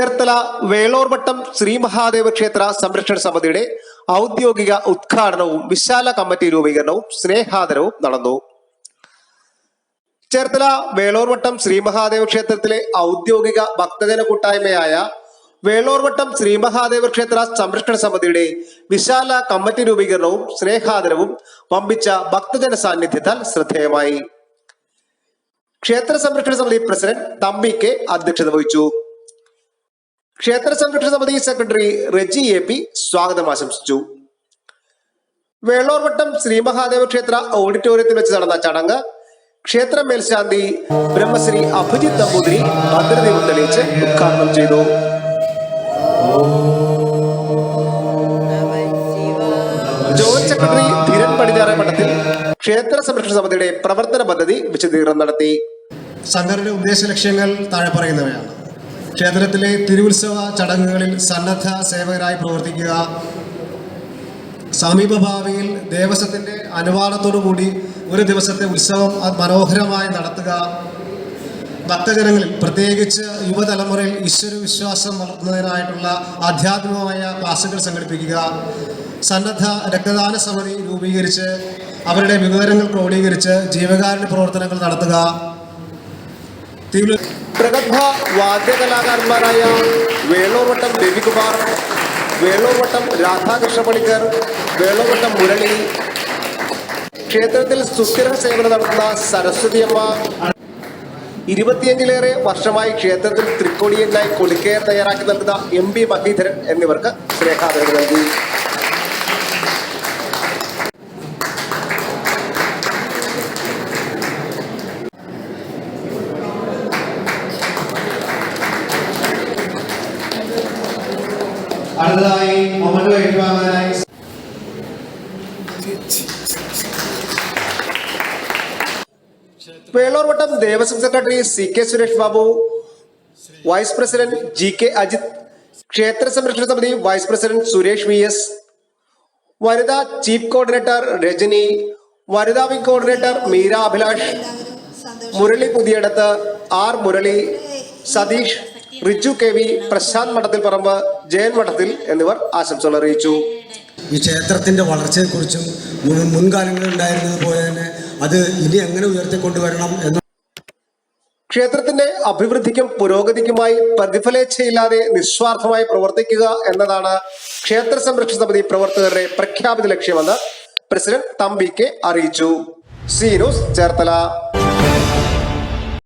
ചേർത്തല വേളോർവട്ടം ശ്രീ മഹാദേവ ക്ഷേത്ര സംരക്ഷണ സമിതിയുടെ ഔദ്യോഗിക ഉദ്ഘാടനവും വിശാല കമ്മിറ്റി രൂപീകരണവും സ്നേഹാദരവും നടന്നു. ചേർത്തല വേളോർവട്ടം ശ്രീ മഹാദേവ ക്ഷേത്രത്തിലെ ഔദ്യോഗിക ഭക്തജന കൂട്ടായ്മയായ വേളോർവട്ടം ശ്രീ മഹാദേവ ക്ഷേത്ര സംരക്ഷണ സമിതിയുടെ വിശാല കമ്മിറ്റി രൂപീകരണവും സ്നേഹാദരവും വമ്പിച്ച ഭക്തജന സാന്നിധ്യത്താൽ ശ്രദ്ധേയമായി. ക്ഷേത്ര സംരക്ഷണ സമിതി പ്രസിഡന്റ് തമ്പി കെ അധ്യക്ഷത വഹിച്ചു. ക്ഷേത്ര സംരക്ഷണ സമിതി സെക്രട്ടറി റെജി എ പി സ്വാഗതം ആശംസിച്ചു. വേളോർവട്ടം ശ്രീ മഹാദേവ ക്ഷേത്ര ഓഡിറ്റോറിയത്തിൽ വെച്ച് നടന്ന ചടങ്ങ് ക്ഷേത്ര മേൽശാന്തി ബ്രഹ്മശ്രീ അഭിജിത് നമ്പൂതിരി ഭദ്രദീപം തെളിയിച്ച് ഉദ്ഘാടനം ചെയ്തു. ജോയിന്റ് സെക്രട്ടറി ധീരൻ പടിഞ്ഞാറ മഠത്തിൽ ക്ഷേത്ര സംരക്ഷണ സമിതിയുടെ പ്രവർത്തന പദ്ധതി വിശദീകരണം നടത്തി. സംഘടനയുടെ ഉദ്ദേശ ലക്ഷ്യങ്ങൾ താഴെ പറയുന്നവയാണ്. ക്ഷേത്രത്തിലെ തിരുവുത്സവ ചടങ്ങുകളിൽ സന്നദ്ധ സേവകരായി പ്രവർത്തിക്കുക. സമീപഭാവിയിൽ ദേവസ്വത്തിന്റെ അനുവാദത്തോടുകൂടി ഒരു ദിവസത്തെ ഉത്സവം അത് മനോഹരമായി നടത്തുക. ഭക്തജനങ്ങളിൽ പ്രത്യേകിച്ച് യുവതലമുറയിൽ ഈശ്വര വിശ്വാസം വളർത്തുന്നതിനായിട്ടുള്ള ആധ്യാത്മികമായ ക്ലാസുകൾ സംഘടിപ്പിക്കുക. സന്നദ്ധ രക്തദാന സമിതി രൂപീകരിച്ച് അവരുടെ വിവരങ്ങൾ ക്രോഡീകരിച്ച് ജീവകാരുണ്യ പ്രവർത്തനങ്ങൾ നടത്തുക. പ്രഗത്ഭ വാദ്യകലാകാരന്മാരായ വേളൂർവട്ടം രവികുമാർ വേളൂർവട്ടം രാധാകൃഷ്ണ പണിക്കർ വേളൂർവട്ടം മുരളി. ക്ഷേത്രത്തിൽ സുസ്ഥിര സേവനം നടത്തുന്ന സരസ്വതിയമ്മ. ഇരുപത്തിയഞ്ചിലേറെ വർഷമായി ക്ഷേത്രത്തിൽ തൃക്കൊടിയനായി കൊടിക്കയർ തയ്യാറാക്കി നൽകുന്ന എം പി മഹീധരൻ എന്നിവർക്ക് സ്നേഹാദരവ് നൽകി. അടുത്തതായി moment ഏറ്റുവാങ്ങാനായി Veloorvattom Devaswom secretary C K Suresh Babu vice president G K Ajith ക്ഷേത്ര സംരക്ഷണ സമിതി vice president Suresh V S വനിതാ ചീഫ് കോർഡിനേറ്റർ രജനി വനിതാ wing coordinator Meera Abhilash Murali Puthiyadath R Murali Satheesh Riju K V Prasanth Madathil Parambu Jayan മഠത്തിൽ എന്നിവർ ആശംസകൾ അറിയിച്ചു. ഈ ക്ഷേത്രത്തിന്റെ വളർച്ചയെക്കുറിച്ചും മുൻ മുൻകാലങ്ങളിൽ ഉണ്ടായിരുന്നത് പോലെ തന്നെ അത് ഇനി എങ്ങനെ ഉയർത്തിക്കൊണ്ടുവരണം എന്ന ക്ഷേത്രത്തിന്റെ അഭിവൃദ്ധിക്കും പുരോഗതിക്കുമായി പ്രതിഫലേച്ഛയില്ലാതെ നിസ്വാർത്ഥമായി പ്രവർത്തിക്കുക എന്നതാണ് ക്ഷേത്ര സംരക്ഷണ സമിതി പ്രവർത്തകരുടെ പ്രഖ്യാപിത ലക്ഷ്യമെന്ന് പ്രസിഡന്റ് തമ്പി കെ അറിയിച്ചു. C news Cherthala.